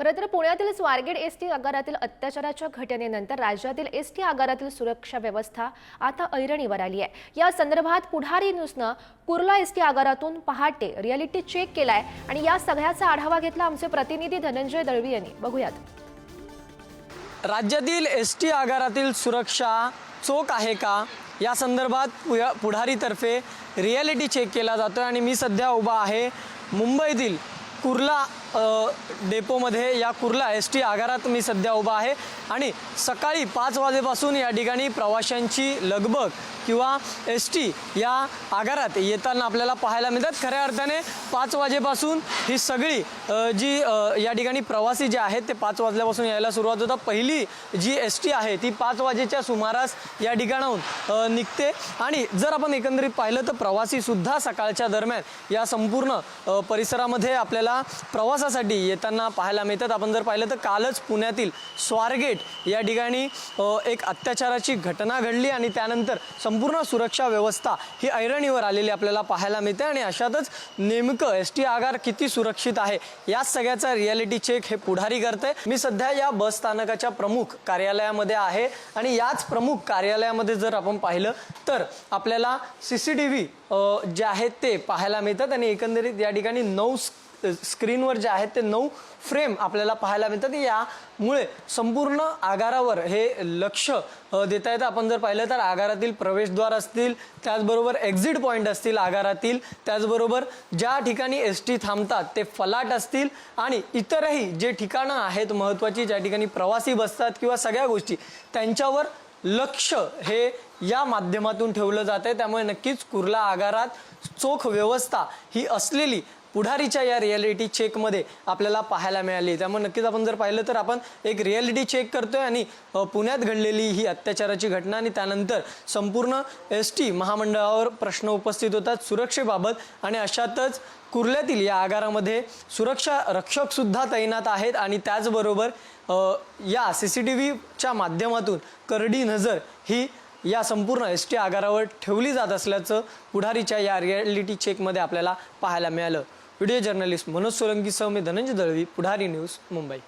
खरं तर पुण्यातील स्वारगेट एस टी आगारातील अत्याचाराच्या घटनेनंतर राज्यातील एस टी आगारातील सुरक्षा व्यवस्था आता ऐरणीवर आली आहे. या संदर्भात पुढारी न्यूजनं कुर्ला एस टी आगारातून पहाटे रिअलिटी चेक केलाय आणि या सगळ्याचा आढावा घेतला आमचे प्रतिनिधी धनंजय दळवी यांनी. बघूयात. राज्यातील एस टी आगारातील सुरक्षा चोख आहे का? या संदर्भात पुया पुढारीतर्फे रियालिटी चेक केला जातो आणि मी सध्या उभा आहे मुंबईतील कुर्ला डेपोमध्ये या कुर्ला एस टी आगारात मी सध्या उभा आहे. आणि सकाळी पाच वाजेपासून या ठिकाणी प्रवाशांची लगबग किंवा एस टी या आगारात येताना आपल्याला पाहायला मिळतात. खऱ्या अर्थाने पाच वाजेपासून ही सगळी जी या ठिकाणी प्रवासी जे आहेत ते पाच वाजल्यापासून यायला सुरुवात होतात. पहिली जी एस टी आहे ती पाच वाजेच्या सुमारास या ठिकाणाहून निघते. आणि जर आपण एकंदरीत पाहिलं तर प्रवासीसुद्धा सकाळच्या दरम्यान या संपूर्ण परिसरामध्ये आपल्याला प्रवास प्रवासासाठी येताना पाहायला मिळतात. आपण जर पाहिलं तर कालच पुण्यातील स्वारगेट या ठिकाणी एक अत्याचाराची घटना घडली आणि त्यानंतर संपूर्ण सुरक्षा व्यवस्था ही ऐरणीवर आलेली आपल्याला पाहायला मिळते आणि अशातच नेमकं एस टी आगार किती सुरक्षित आहे या सगळ्याचा रियालिटी चेक हे पुढारी करते मी सध्या या बस स्थानकाच्या प्रमुख कार्यालयामध्ये आहे आणि याच प्रमुख कार्यालयामध्ये जर आपण पाहिलं तर आपल्याला C C T V J आहेत ते पाहायला मिळतात आणि एकंदरीत या ठिकाणी नऊ स्क्रीनवर जे आहेत ते नऊ फ्रेम आपल्याला पाहायला मिळतात. यामुळे संपूर्ण आगारावर हे लक्ष देता येतं. आपण जर पाहिलं तर आगारातील प्रवेशद्वार असतील त्याचबरोबर एक्झिट पॉईंट असतील आगारातील त्याचबरोबर ज्या ठिकाणी एस टी थांबतात ते फलाट असतील आणि इतरही जे ठिकाणं आहेत महत्त्वाची ज्या ठिकाणी प्रवासी बसतात किंवा सगळ्या गोष्टी त्यांच्यावर लक्ष हे या माध्यमातून ठेवलं जात आहे त्यामुळे नक्कीच कुर्ला आगारात चोख व्यवस्था ही असलेली पुढारीच्या या रियालिटी चेकमध्ये आपल्याला पाहायला मिळाली. त्यामुळे नक्कीच आपण जर पाहिलं तर आपण एक रियालिटी चेक करतोय आणि पुण्यात घडलेली ही अत्याचाराची घटना आणि त्यानंतर संपूर्ण एस टी महामंडळावर प्रश्न उपस्थित होतात सुरक्षेबाबत आणि अशातच कुर्ल्यातील या आगारामध्ये सुरक्षा रक्षकसुद्धा तैनात आहेत आणि त्याचबरोबर या सी सी टी व्हीच्या माध्यमातून करडी नजर ही या संपूर्ण एस टी आगारावर ठेवली जात असल्याचं पुढारीच्या या रिॲलिटी चेकमध्ये आपल्याला पाहायला मिळालं. व्हिडिओ जर्नलिस्ट मनोज सोलंकीसह मी धनंजय दळवी पुढारी न्यूज मुंबई